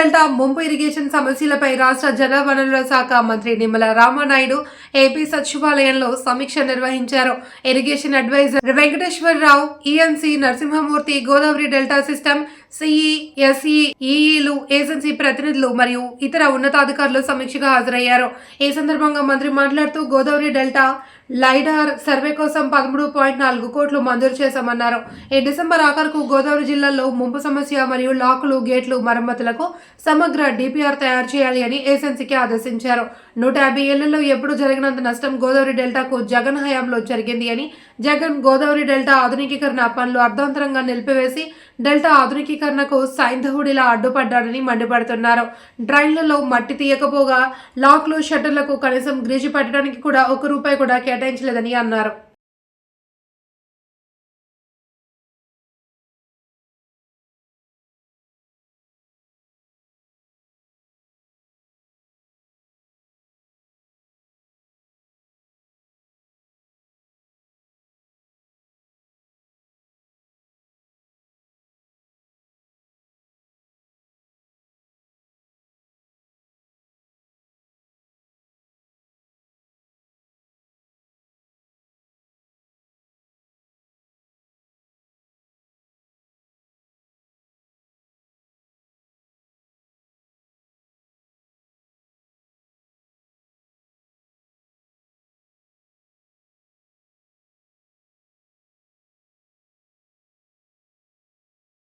Delta ముంపు irrigation సమస్యలపై రాష్ట్ర జలవనరుల శాఖ మంత్రి నిమ్మల రామానాయుడు ఏపీ సచివాలయంలో సమీక్ష నిర్వహించారు. Irrigation adviser Venkateswararao ENC Narasimhamurthy Godavari delta system CE SE ఈఈలు agency ప్రతినిధులు మరియు ఇతర ఉన్నతాధికారులు సమీక్షగా హాజరయ్యారు. ఈ సందర్భంగా మంత్రి మాట్లాడుతూ గోదావరి డెల్టా లైడార్ సర్వే కోసం పదమూడు పాయింట్ నాలుగు కోట్లు మంజూరు చేశామన్నారు. ఈ డిసెంబర్ ఆఖరుకు గోదావరి జిల్లాలో ముంపు సమస్య మరియు లాకులు గేట్లు మరమ్మతులకు సమగ్ర డిపిఆర్ తయారు చేయాలి అని ఏజెన్సీకి ఆదేశించారు. నూట యాభై ఏళ్ళలో ఎప్పుడు జరిగినంత నష్టం గోదావరి డెల్టాకు జగన్ హయాంలో జరిగింది అని జగన్ గోదావరి డెల్టా ఆధునికీకరణ పనులు అర్ధంతరంగా నిలిపివేసి డెల్టా ఆధునికీకరణకు సైంధవుడిలా అడ్డుపడ్డాడని మండిపడుతున్నారు. డ్రైన్లలో మట్టి తీయకపోగా లాక్లు షట్టర్లకు కనీసం గ్రీజు పెట్టడానికి కూడా ఒక రూపాయి కూడా కేటాయించలేదని అన్నారు.